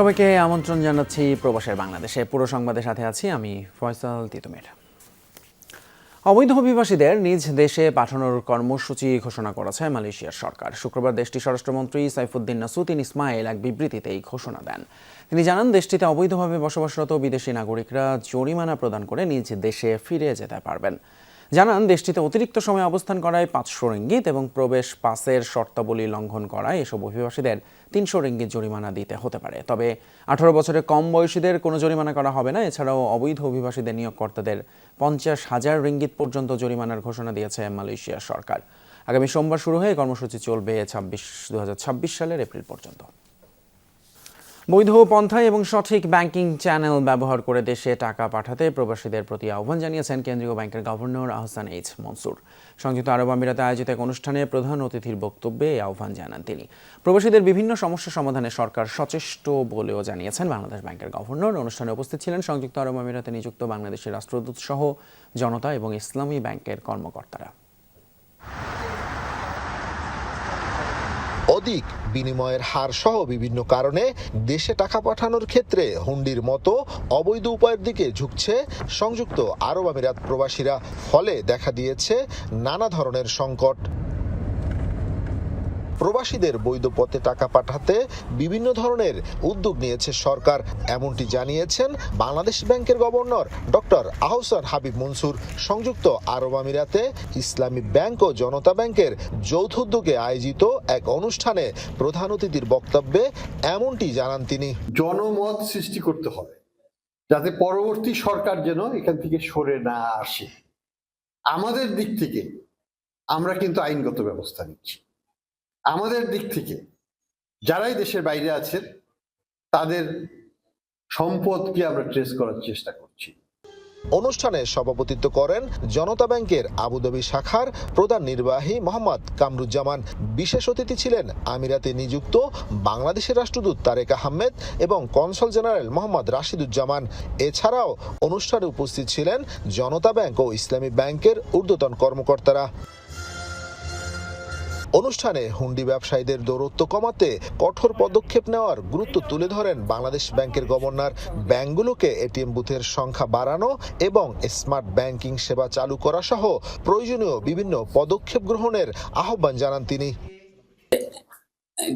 সবাইকে আমন্ত্রণ জানাচ্ছি প্রবাসের বাংলাদেশে। পুরো সংবাদের সাথে আছি আমি ফয়সাল তিতুমির। অবৈধ অভিবাসীদের নিজ দেশে পাঠানোর কর্মসূচি ঘোষণা করেছে মালয়েশিয়ার সরকার। শুক্রবার দেশটির স্বরাষ্ট্রমন্ত্রী সাইফুদ্দিন নাসুদ্দিন ইসমাইল এক বিবৃতিতে এই ঘোষণা দেন। তিনি জানান, দেশটিতে অবৈধভাবে বসবাসরত বিদেশি নাগরিকরা জরিমানা প্রদান করে নিজ দেশে ফিরে যেতে পারবেন। জানান, দেশটিতে অতিরিক্ত সময় অবস্থান করায় পাঁচশো রিঙ্গিত এবং প্রবেশ পাসের শর্তাবলী লঙ্ঘন করায় এসব অভিবাসীদের তিনশো রিঙ্গিত জরিমানা দিতে হতে পারে। তবে আঠারো বছরের কম বয়সীদের কোনো জরিমানা করা হবে না। এছাড়াও অবৈধ অভিবাসীদের নিয়োগকর্তাদের পঞ্চাশ হাজার রিঙ্গিত পর্যন্ত জরিমানার ঘোষণা দিয়েছে মালয়েশিয়া সরকার। আগামী সোমবার শুরু হয়ে কর্মসূচি চলবে ছাব্বিশ দু সালের এপ্রিল পর্যন্ত। বৈধ পন্থায় এবং সঠিক ব্যাংকিং চ্যানেল ব্যবহার করে দেশে টাকা পাঠাতে প্রবাসীদের প্রতি আহ্বান জানিয়েছেন কেন্দ্রীয় ব্যাংকের গভর্নর আহসান এইচ মনসুর। সংযুক্ত আরব আমিরাতে আয়োজিত এক অনুষ্ঠানে প্রধান অতিথির বক্তব্যে এই আহ্বান জানান তিনি। প্রবাসীদের বিভিন্ন সমস্যা সমাধানে সরকার সচেষ্ট বলেও জানিয়েছেন বাংলাদেশ ব্যাংকের গভর্নর। অনুষ্ঠানে উপস্থিত ছিলেন সংযুক্ত আরব আমিরাতে নিযুক্ত বাংলাদেশের রাষ্ট্রদূত সহ জনতা এবং ইসলামী ব্যাংকের কর্মকর্তারা। অধিক বিনিময়ের হার সহ বিভিন্ন কারণে দেশে টাকা পাঠানোর ক্ষেত্রে হুন্ডির মতো অবৈধ উপায়ের দিকে ঝুঁকছে সংযুক্ত আরব আমিরাত প্রবাসীরা। ফলে দেখা দিয়েছে নানা ধরনের সংকট। প্রবাসীদের বৈধ পথে টাকা পাঠাতে বিভিন্ন ধরনের উদ্যোগ নিয়েছে সরকার। এমনটি জানিয়েছেন বাংলাদেশ ব্যাংকের গভর্নর ডক্টর আহসান হাবিব মনসুর। সংযুক্ত আরব আমিরাতে ইসলামী ব্যাংক ও জনতা ব্যাংকের যৌথ উদ্যোগে আয়োজিত এক অনুষ্ঠানে প্রধান অতিথির বক্তব্যে এমনটি জানান তিনি। জনমত সৃষ্টি করতে হবে, যাতে পরবর্তী সরকার যেন এখান থেকে সরে না আসে। আমাদের দিক থেকে আমরা কিন্তু আইনগত ব্যবস্থা নিচ্ছি। আমাদের দিক থেকে যারাই দেশের বাইরে আছেন, তাদের সম্পদকে আমরা ট্রেস করার চেষ্টা করছি। অনুষ্ঠানে সভাপতিত্ব করেন জনতা ব্যাংকের আবুধাবি শাখার প্রধান নির্বাহী মোহাম্মদ কামরুজ্জামান। বিশেষ অতিথি ছিলেন আমিরাতে নিযুক্ত বাংলাদেশের রাষ্ট্রদূত তারেক আহমেদ এবং কনসাল জেনারেল মোহাম্মদ রাশিদুজ্জামান। এছাড়াও অনুষ্ঠানে উপস্থিত ছিলেন জনতা ব্যাংক ও ইসলামী ব্যাংকের ঊর্ধ্বতন কর্মকর্তারা। অনুষ্ঠানে হুন্ডি ব্যবসায়ীদের দৌরত্ব কমাতে কঠোর পদক্ষেপ নেওয়ার গুরুত্ব তুলে ধরেন বাংলাদেশ ব্যাংকের গভর্নর। ব্যাংকগুলোকে এটিএম বুথের সংখ্যা বাড়ানো এবং স্মার্ট ব্যাংকিং সেবা চালু করা সহ প্রয়োজনীয় বিভিন্ন পদক্ষেপ গ্রহণের আহ্বান জানান তিনি।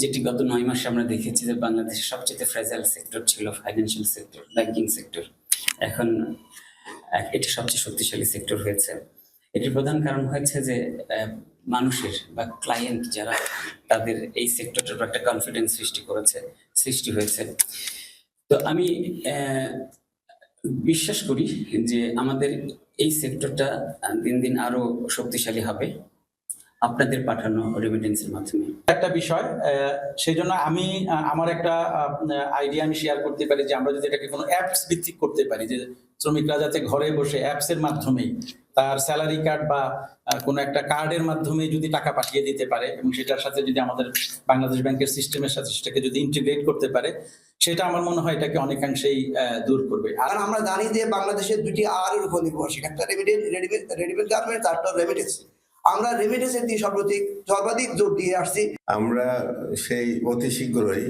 যেটি গত নয় মাসে আমরা দেখেছি যে বাংলাদেশের সবচেয়ে ফ্রেজাইল সেক্টর ছিল ফাইন্যান্সিয়াল সেক্টর ব্যাংকিং সেক্টর এখন এটি সবচেয়ে শক্তিশালী সেক্টর হয়েছে। এটির প্রধান কারণ হয়েছে যে মানুষের বা ক্লায়েন্ট যারা তাদের এই সেক্টরটার উপর একটা কনফিডেন্স সৃষ্টি করেছে, সৃষ্টি হয়েছে। তো আমি বিশ্বাস করি যে আমাদের এই সেক্টরটা দিন দিন আরও শক্তিশালী হবে। আপনাদের পাঠানো রেমিটেন্সের মাধ্যমে। একটা বিষয় আহ, সেই জন্য আমি আমার একটা আইডিয়া আমি শেয়ার করতে পারি যে আমরা যদি এটাকে কোনো অ্যাপস ভিত্তিক করতে পারি যে শ্রমিকরা যাতে ঘরে বসে অ্যাপস এর মাধ্যমেই তার স্যালারি কার্ড বা কোনো একটা কার্ডের মাধ্যমে যদি টাকা পাঠিয়ে দিতে পারে এবং সেটার সাথে যদি আমাদের বাংলাদেশ ব্যাংকের সিস্টেমের সাথে সেটাকে যদি ইন্টিগ্রেট করতে পারে সেটা আমার মনে হয় এটাকে অনেকাংশেই আহ, দূর করবে। আর আমরা জানি যে বাংলাদেশের দুটি আর এর উপর নির্ভরশীল। একটা রেমিটেন্স রেডিমেড গার্মেন্টস আর একটা রেমিটেন্স আমরা রেমিটেন্সের দিয়ে সর্বাধিক সর্বাধিক জোর দিয়ে আসছি। আমরা সেই অতি শীঘ্রই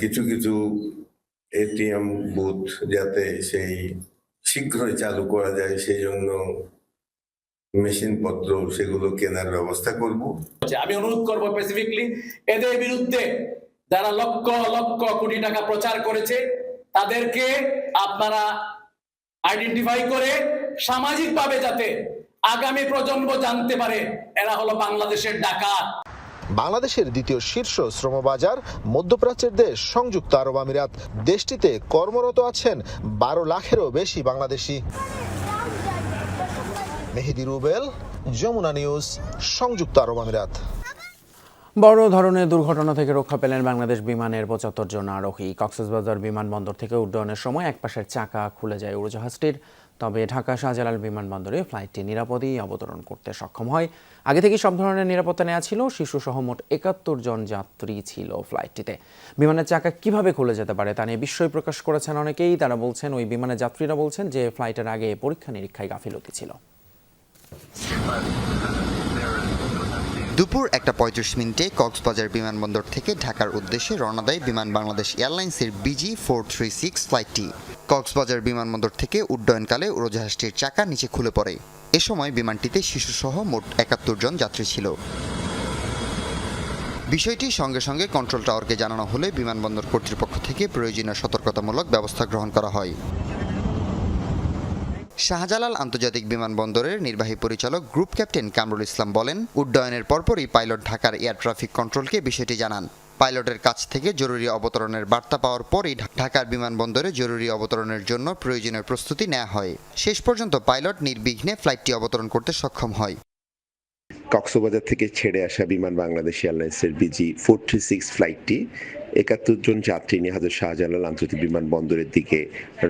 কিছু কিছু এটিএম বুথ যাতে সেই শীঘ্রই চালু করা যায় সেই জন্য মেশিন পত্র সেগুলো কেনার ব্যবস্থা করব। যে আমি অনুরোধ করব স্পেসিফিকলি এদের বিরুদ্ধে যারা লক্ষ লক্ষ কোটি টাকা প্রচার করেছে তাদেরকে আপনারা আইডেন্টিফাই করে সামাজিকভাবে যাতে আগামী প্রজন্ম জানতে পারে এরা হলো বাংলাদেশের ডাকাত। বাংলাদেশের দ্বিতীয় শীর্ষ শ্রমবাজার মধ্যপ্রাচ্যের দেশ সংযুক্ত আরব আমিরাত। দেশটিতে কর্মরত আছেন বারো লাখেরও বেশি বাংলাদেশি। মেহেদি রুবেল যমুনা নিউজ সংযুক্ত আরব আমিরাত। বড় ধরনের দুর্ঘটনা থেকে রক্ষা পেলেন বাংলাদেশ বিমানের পঁচাত্তর জন আরোহী। কক্সবাজার বিমানবন্দর থেকে উড্ডয়নের সময় এক পাশের চাকা খুলে যায় উড়োজাহাজটির তবে ঢাকা শাহজালাল বিমানবন্দরে ফ্লাইটটি নিরাপদেই অবতরণ করতে সক্ষম হয়। আগে থেকে সব ধরনের নিরাপত্তা নেওয়া ছিল, শিশুসহ মোট একাত্তর জন যাত্রী ছিল ফ্লাইটটিতে। বিমানের চাকা কীভাবে খুলে যেতে পারে তা নিয়ে বিস্ময় প্রকাশ করেছেন অনেকেই। তারা বলছেন, ওই বিমানের যাত্রীরা বলছেন যে ফ্লাইটের আগে পরীক্ষা নিরীক্ষায় গাফিলতি ছিল। দুপুর একটা পঁয়ত্রিশ মিনিটে কক্সবাজার বিমানবন্দর থেকে ঢাকার উদ্দেশ্যে রওনা দেয় বিমান বাংলাদেশ এয়ারলাইন্সের বিজি ফোর থ্রি সিক্স ফ্লাইটটি। কক্সবাজার বিমানবন্দর থেকে উড্ডয়নকালে উড়োজাহাজটির চাকা নিচে খুলে পড়ে। এ সময় বিমানটিতে শিশুসহ মোট একাত্তর জন যাত্রী ছিল। বিষয়টি সঙ্গে সঙ্গে কন্ট্রোল টাওয়ারকে জানানো হলে বিমানবন্দর কর্তৃপক্ষ থেকে প্রয়োজনীয় সতর্কতামূলক ব্যবস্থা গ্রহণ করা হয়। শাহজালাল আন্তর্জাতিক বিমানবন্দরের নির্বাহী পরিচালক গ্রুপ ক্যাপ্টেন কামরুল ইসলাম বলেন, উড্ডয়নের পরপরই পাইলট ঢাকার এয়ার ট্রাফিক কন্ট্রোলকে বিষয়টি জানান। পাইলটের কাছ থেকে জরুরি অবতরণের বার্তা পাওয়ার পরই ঢাকার বিমানবন্দরে জরুরি অবতরণের জন্য প্রয়োজনীয় প্রস্তুতি নেওয়া হয়। শেষ পর্যন্ত পাইলট নির্বিঘ্নে ফ্লাইটটি অবতরণ করতে সক্ষম হয়। কক্সবাজার থেকে ছেড়ে আসা বিমান বাংলাদেশ এয়ারলাইন্সের বিজি ফোর থ্রি সিক্স ফ্লাইটটি একাত্তর জন যাত্রী নিয়ে হাজর শাহজালাল আন্তর্জাতিক বিমানবন্দরের দিকে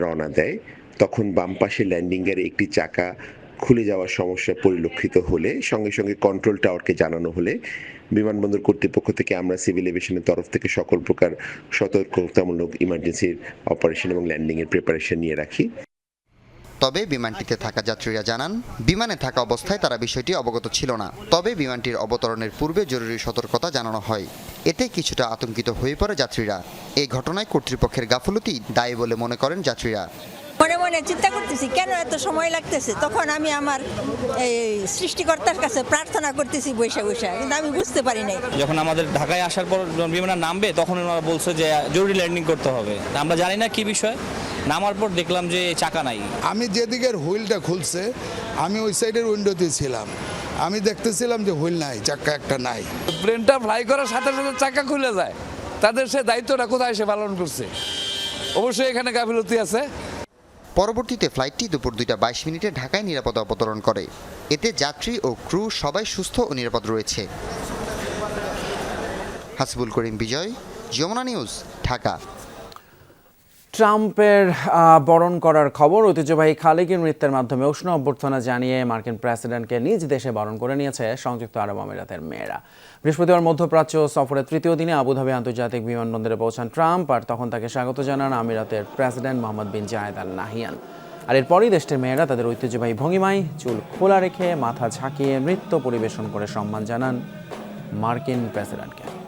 রওনা দেয়। তখন বাম পাশে ল্যান্ডিংয়ের একটি চাকা খুলে যাওয়ার সমস্যা পরিলক্ষিত হলে, সঙ্গে সঙ্গে কন্ট্রোল টাওয়ারকে জানানো হলে, বিমানবন্দর কর্তৃপক্ষ থেকে আমরা সিভিল এভিয়েশনের তরফ থেকে সকল প্রকার সতর্কতামূলক ইমার্জেন্সির অপারেশন এবং ল্যান্ডিংয়ের প্রিপারেশন নিয়ে রাখি। তবে বিমানটিতে থাকা যাত্রীরা জানান, বিমানে থাকা অবস্থায় তারা বিষয়টি অবগত ছিল না। তবে বিমানটির অবতরণের পূর্বে জরুরি সতর্কতা জানানো হয়। এতে কিছুটা আতঙ্কিত হয়ে পড়ে যাত্রীরা। এই ঘটনায় কর্তৃপক্ষের গাফলতি দায়ী বলে মনে করেন যাত্রীরা। মনে মনে চিন্তা করতেছি কেন এত সময় লাগতেছে? তখন আমি আমার এই সৃষ্টিকর্তার কাছে প্রার্থনা করতেছি বৈশা বৈশা কিন্তু আমি বুঝতে পারি নাই। যখন আমাদের ঢাকায় আসার পর যখন বিমানটা নামবে তখন ওনারা বলছে যে জরুরি ল্যান্ডিং করতে হবে। আমরা জানি না কি বিষয়। নামার পর দেখলাম যে চাকা নাই। আমি যেদিকের হুইলটা খুলছে আমি ওই সাইডের উইন্ডোতে ছিলাম। আমি দেখতেছিলাম যে হুইল নাই চাকা একটা নাই। প্লেনটা ফ্লাই করার সাথে সাথে চাকা খুলে যায়। তাদের সে দায়িত্বটা কোথায় সে পালন করছে? অবশ্যই এখানে গাফিলতি আছে। পরবর্তীতে ফ্লাইটটি দুপুর দুইটা বাইশ মিনিটে ঢাকায় নিরাপদ অবতরণ করে। এতে যাত্রী ও ক্রু সবাই সুস্থ ও নিরাপদ রয়েছে। হাসিবুল করিম বিজয়, যমুনা নিউজ, ঢাকা। ট্রাম্পের বরণ করার খবর ঐতিহ্যবাহী খালিগির নৃত্যের মাধ্যমে উষ্ণ অভ্যর্থনা জানিয়ে মার্কিন প্রেসিডেন্টকে নিজ দেশে বরণ করে নিয়েছে সংযুক্ত আরব আমিরাতের মেয়েরা। বৃহস্পতিবার মধ্যপ্রাচ্য সফরের তৃতীয় দিনে আবুধাবি আন্তর্জাতিক বিমানবন্দরে পৌঁছান ট্রাম্প আর তখন তাকে স্বাগত জানান আমিরাতের president Mohammed bin Zayed Al Nahyan আর এরপরই দেশটির মেয়েরা তাদের ঐতিহ্যবাহী ভঙ্গিমায় চুল খোলা রেখে মাথা ঝাঁকিয়ে নৃত্য পরিবেশন করে সম্মান জানান মার্কিন প্রেসিডেন্টকে।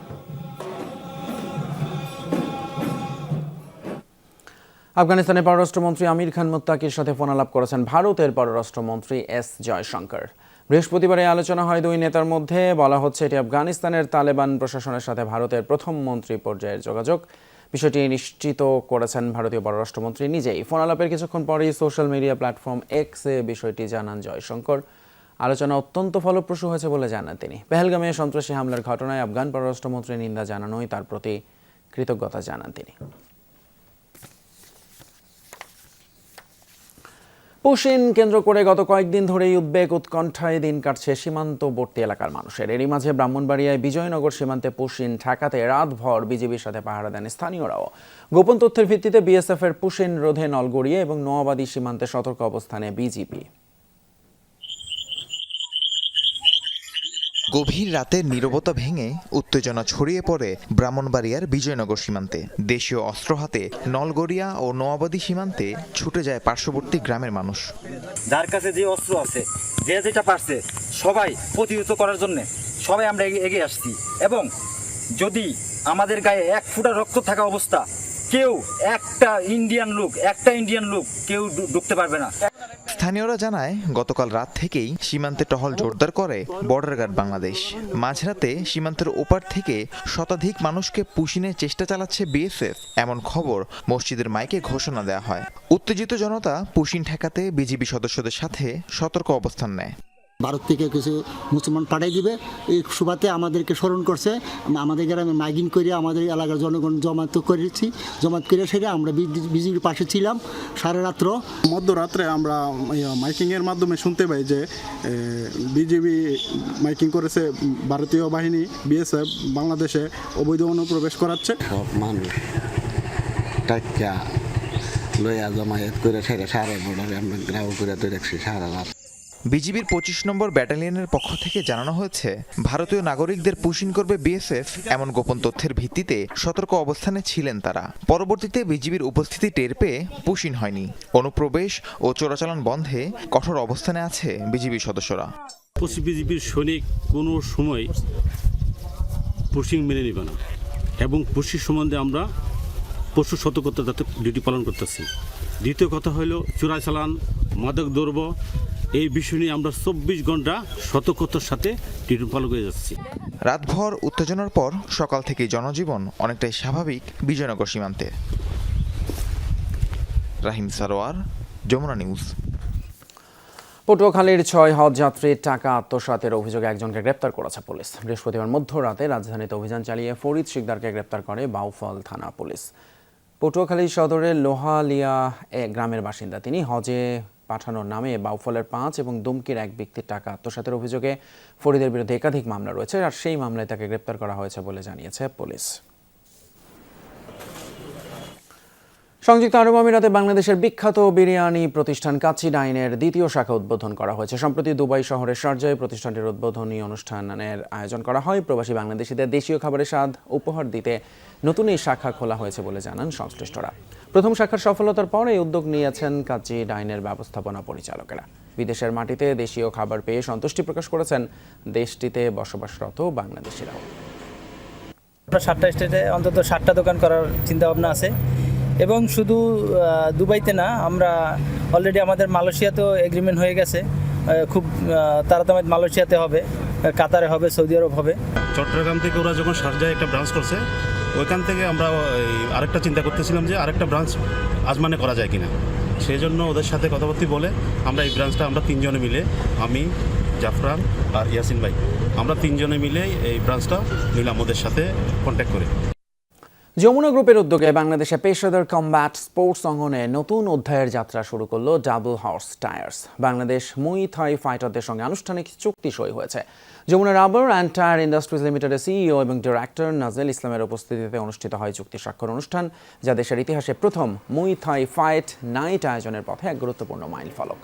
আফগানিস্তানের পররাষ্ট্রমন্ত্রী আমির খান মুত্তাকির সাথে ফোনালাপ করেছেন ভারতের পররাষ্ট্রমন্ত্রী এস জয়শঙ্কর। বৃহস্পতিবার এই আলোচনা হয় দুই নেতার মধ্যে। বলা হচ্ছে, এটি আফগানিস্তানের তালেবান প্রশাসনের সাথে ভারতের প্রথম মন্ত্রী পর্যায়ের যোগাযোগ। বিষয়টি নিশ্চিত করেছেন ভারতীয় পররাষ্ট্রমন্ত্রী নিজেই। ফোনালাপের কিছুক্ষণ পরেই সোশ্যাল মিডিয়া প্ল্যাটফর্ম এক্সে বিষয়টি জানান জয়শঙ্কর। আলোচনা অত্যন্ত ফলপ্রসূ হয়েছে বলে জানান তিনি। পেহেলগামে সন্ত্রাসী হামলার ঘটনায় আফগান পররাষ্ট্রমন্ত্রী নিন্দা জানানোই তার প্রতি কৃতজ্ঞতা জানান তিনি। পুশিন কেন্দ্র করে গত কয়েকদিন ধরেই উদ্বেগ উৎকণ্ঠায় দিন কাটছে সীমান্তবর্তী এলাকার মানুষের। এরই মাঝে ব্রাহ্মণবাড়িয়ায় বিজয়নগর সীমান্তে পুশিন ঠেকাতে রাতভর বিজেপির সাথে পাহারা দেন স্থানীয়রাও। গোপন তথ্যের ভিত্তিতে বিএসএফ এর পুশিন রোধে নলগড়িয়া এবং নোয়াবাদী সীমান্তে সতর্ক অবস্থানে বিজেপি। গভীর রাতের নীরবতা ভেঙে উত্তেজনা ছড়িয়ে পড়ে ব্রাহ্মণবাড়িয়ার বিজয়নগর সীমান্তে। দেশীয় অস্ত্র হাতে নলগড়িয়া ও নোয়াবাদী সীমান্তে ছুটে যায় পার্শ্ববর্তী গ্রামের মানুষ। যার কাছে যে অস্ত্র আছে, যে যেটা পারছে, সবাই প্রতিহত করার জন্য সবাই আমরা এগিয়ে- আসছি। এবং যদি আমাদের গায়ে এক ফুটা রক্ত থাকা অবস্থা, কেউ একটা ইন্ডিয়ান লোক, একটা ইন্ডিয়ান লোক কেউ ঢুকতে পারবে না। স্থানীয়রা জানায়, গতকাল রাত থেকেই সীমান্তে টহল জোরদার করে বর্ডার গার্ড বাংলাদেশ। মাঝরাতে সীমান্তের ওপার থেকে শতাধিক মানুষকে পুষিনে চেষ্টা চালাচ্ছে বিএসএফ। এমন খবর মসজিদের মাইকে ঘোষণা দেওয়া হয়। উত্তেজিত জনতা পুশিন ঠেকাতে বিজিবি সদস্যদের সাথে সতর্ক অবস্থান নেয়। ভারত থেকে কিছু মুসলমান পাঠাই দিবে। এই সুবাতে আমাদেরকে স্মরণ করছে। আমাদের গ্রামে মাইগিন করে আমাদের এলাকার জনগণ জমাত করেছি। জমাত করে সেরে আমরা বিজেপির পাশে ছিলাম। সারা রাত্র মধ্যরাত্রে আমরা মাইকিংয়ের মাধ্যমে শুনতে পাই যে বিজেপি মাইকিং করেছে ভারতীয় বাহিনী বিএসএফ বাংলাদেশে অবৈধ অনুপ্রবেশ করাচ্ছে। সব মানুষ টাকা লইয়া জমায়েত করে সেটা সারা বর্ডারে আমরা গ্রাউ করে তো দেখছি সারা রাত। বিজিবির পঁচিশ নম্বর ব্যাটালিয়নের পক্ষ থেকে জানানো হয়েছে, ভারতীয় নাগরিকদের পুশিন করবে বিএসএফ এমন গোপন তথ্যের ভিত্তিতে সতর্ক অবস্থানে ছিলেন তারা। পরবর্তীতে বিজিবির উপস্থিতি টের পেয়ে পুশিন হয়নি। অনুপ্রবেশ ও চোরাচালান বন্ধে কঠোর অবস্থানে আছে বিজিবি সদস্যরা। বিজেপির সৈনিক কোনো সময় পুশিং মেনে নেবে না এবং পুষির সম্বন্ধে আমরা পশু সতর্কতা যাতে ডিউটি পালন করতেছি। দ্বিতীয় কথা হলো চোরাচালান, মাদক দ্রব্য এই বিষয় নিয়ে আমরা চব্বিশ ঘণ্টা সতর্কতার সাথে ডিউটি পালন করে যাচ্ছি। রাতভর উত্তেজনার পর সকাল থেকে জনজীবন অনেকটাই স্বাভাবিক বিজয়নগর সীমান্তে। রাহিম সারোয়ার যমুনা নিউজ। পটুয়াখালীর ছয় হজ যাত্রীর টাকা আত্মসাতের অভিযোগে একজনকে গ্রেপ্তার করেছে পুলিশ। বৃহস্পতিবার মধ্যরাতে রাজধানীতে অভিযান চালিয়ে ফরিদ শিকদারকে গ্রেপ্তার করে বাউফল থানা পুলিশ। পটুয়াখালী সদরের লোহালিয়া এ গ্রামের বাসিন্দা। তিনি হজে পাঠানোর নামে বাউফলের পাঁচ এবং দুমকির এক ব্যক্তির টাকা আত্মসাতের অভিযোগে ফরিদের বিরুদ্ধে একাধিক মামলা রয়েছে, আর সেই মামলায় তাকে গ্রেপ্তার করা হয়েছে বলে জানিয়েছে পুলিশ। সংযুক্ত আরব আমিরাতে বাংলাদেশের বিখ্যাত বিরিয়ানি প্রতিষ্ঠান কাচি ডাইনের দ্বিতীয় শাখা উদ্বোধন করা হয়েছে। সম্প্রতি দুবাই শহরের শারজায় প্রতিষ্ঠানটির উদ্বোধনী অনুষ্ঠানের আয়োজন করা হয়। প্রবাসী বাংলাদেশিদের দেশীয় খাবারের স্বাদ উপহার দিতে নতুন এই শাখা খোলা হয়েছে বলে জানান সংশ্লিষ্টরা। প্রথম শাখার সফলতার পর এই উদ্যোগ নিয়েছেন কাচি ডাইনের ব্যবস্থাপনা পরিচালকেরা। বিদেশের মাটিতে দেশীয় খাবার পেয়ে সন্তুষ্টি প্রকাশ করেছেন দেশটিতে বসবাসরত বাংলাদেশিরাও। সাতটা স্টেটে অন্তত সাতটা দোকান করার চিন্তা ভাবনা আছে। এবং শুধু দুবাইতে না, আমরা অলরেডি আমাদের মালয়েশিয়াতেও এগ্রিমেন্ট হয়ে গেছে। খুব তাড়াতাড়ি মালয়েশিয়াতে হবে কাতারে হবে, সৌদি আরব হবে। চট্টগ্রাম থেকে ওরা যখন শারজায় একটা ব্রাঞ্চ করছে, ওইখান থেকে আমরা আরেকটা চিন্তা করতেছিলাম যে আরেকটা ব্রাঞ্চ আজমানে করা যায় কিনা। সেই জন্য ওদের সাথে কথাবার্তি বলে আমরা এই ব্রাঞ্চটা আমরা তিনজনে মিলে, আমি, জাফরান আর ইয়াসিন ভাই, আমরা তিনজনে মিলে এই ব্রাঞ্চটা নিলাম ওদের সাথে কন্ট্যাক্ট করে। যমুনা গ্রুপের উদ্যোগে বাংলাদেশে পেশাদার কম্ব্যাট স্পোর্টস অঙ্গনে নতুন অধ্যায়ের যাত্রা শুরু করল ডাবল হর্স টায়ার্স। বাংলাদেশ মুই থাই ফাইটারদের সঙ্গে আনুষ্ঠানিক চুক্তি সই হয়েছে। Jamuna rubber and tyre industries লিমিটেডের সিইও এবং ডিরেক্টর নাজেল ইসলামের উপস্থিতিতে অনুষ্ঠিত হয় চুক্তি স্বাক্ষর অনুষ্ঠান, যা দেশের ইতিহাসে প্রথম মুই থাই ফাইট নাইট আয়োজনের পথে এক গুরুত্বপূর্ণ মাইল ফলক।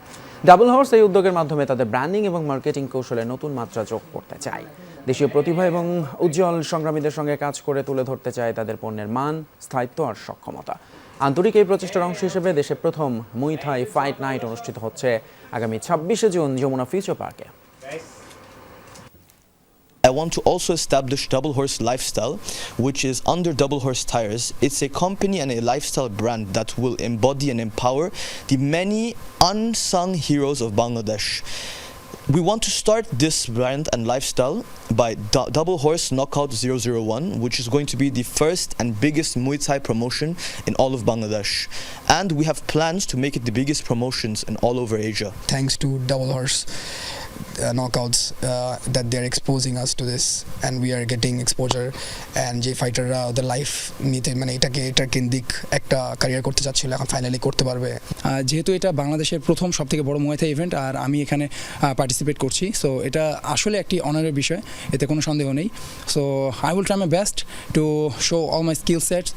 ডাবল হর্স এই উদ্যোগের মাধ্যমে তাদের ব্র্যান্ডিং এবং মার্কেটিং কৌশলে নতুন মাত্রা যোগ করতে চায়। দেশীয় প্রতিভা এবং উজ্জ্বল সংগ্রামীদের সঙ্গে কাজ করে তুলে ধরতে চায় তাদের পণ্যের মান স্থায়িত্ব আর সক্ষমতা আন্তরিক এই প্রচেষ্টার অংশ হিসেবে দেশে প্রথম মুইথাই ফাইট নাইট অনুষ্ঠিত হচ্ছে আগামী ছাব্বিশে জুন যমুনা ফিউচার পার্কে I want to also establish Double Horse Lifestyle, which is under Double Horse Tires. It's a company and a lifestyle brand that will embody and empower the many unsung heroes of Bangladesh. We want to start this brand and lifestyle by Double Horse Knockout 001, which is going to be the first and biggest Muay Thai promotion in all of Bangladesh. And we have plans to make it the biggest promotions in all over Asia. thanks to Double Horse uh, knockouts uh, that they're exposing us to this and we are getting exposure. And যে ফাইটাররা ওদের life নিতে মানে এটাকে এটা কেন্দ্রিক একটা career করতে চাচ্ছিল এখন ফাইনালি করতে পারবে। যেহেতু এটা বাংলাদেশের প্রথম সব থেকে বড় মুয়াইথা ইভেন্ট আর আমি এখানে পার্টিসিপেট করছি সো এটা আসলে একটি অনারের বিষয় এতে কোনো সন্দেহ নেই। So I will try my best to show all my skill sets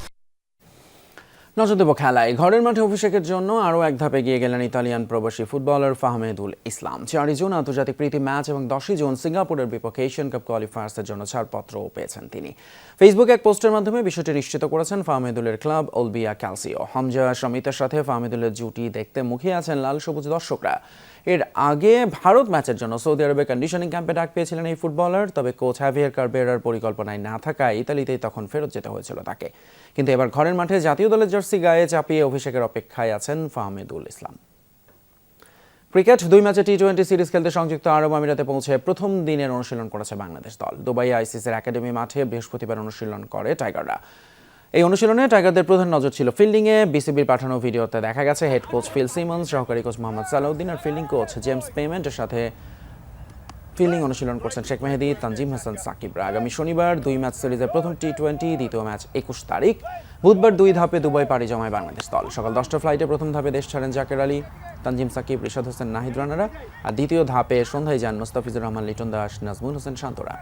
নজর দেব খেলায়। ঘরের মাঠে অভিষেকের জন্য আরও এক ধাপে গিয়ে গেলেন ইতালিয়ান প্রবাসী ফুটবলার ফাহমেদুল ইসলাম। চারই জুন আন্তর্জাতিক প্রীতি ম্যাচ এবং দশই জুন সিঙ্গাপুরের বিপক্ষে এশিয়ান কাপ কোয়ালিফায়ার্সের জন্য ছাড়পত্রও পেয়েছেন তিনি। ফেসবুকে এক পোস্টের মাধ্যমে বিষয়টি নিশ্চিত করেছেন ফাহমেদুলের ক্লাব ওলবিয়া ক্যালসিও। হামজা সমিতের সাথে ফাহমেদুলের জুটি দেখতে মুখিয়ে আছেন লাল সবুজ দর্শকরা। এর আগে ভারত ম্যাচের জন্য সৌদি আরবে কন্ডিশনিং ক্যাম্পে ডাক পেয়েছিলেন এই ফুটবলার তবে কোচ হ্যাভিয়ার কার্বেরার পরিকল্পনায় না থাকায় ইতালিতেই তখন ফেরত যেতে হয়েছিল তাকে। কিন্তু এবার ঘরের মাঠে জাতীয় দলের জার্সি গায়ে চাপিয়ে অভিষেকের অপেক্ষায় আছেন ফাহমেদুল ইসলাম। ক্রিকেট, দুই ম্যাচে টি টোয়েন্টি সিরিজ খেলতে সংযুক্ত আরব আমিরাতে পৌঁছে প্রথম দিনের অনুশীলন করেছে বাংলাদেশ দল। দুবাই আইসিসির একাডেমি মাঠে বৃহস্পতিবার অনুশীলন করে টাইগাররা। এই অনুশীলনে টাইগারদের প্রধান নজর ছিল ফিল্ডিংয়ে। বিসিবির পাঠানো ভিডিওতে দেখা গেছে হেড কোচ ফিল সিমন্স, সহকারী কোচ মোহাম্মদ সালাউদ্দিন আর ফিল্ডিং কোচ জেমস পেমেন্টের সাথে ফিল্ডিং অনুশীলন করছেন শেখ মেহেদি, তানজিম হাসান সাকিবরা আগামী শনিবার দুই ম্যাচ সিরিজের প্রথম টি টোয়েন্টি দ্বিতীয় ম্যাচ একুশ তারিখ। বুধবার দুই ধাপে দুবাই পাড়ি জমায় বাংলাদেশ দল। সকাল দশটা ফ্লাইটে প্রথম ধাপে দেশ ছাড়েন জাকের আলী, তানজিম সাকিব, রিশাদ হোসেন, নাহিদ রানারা। আর দ্বিতীয় ধাপে সন্ধ্যায় যান মোস্তাফিজুর রহমান, লিটন দাস, নাজমুল হোসেন, শান্তরা।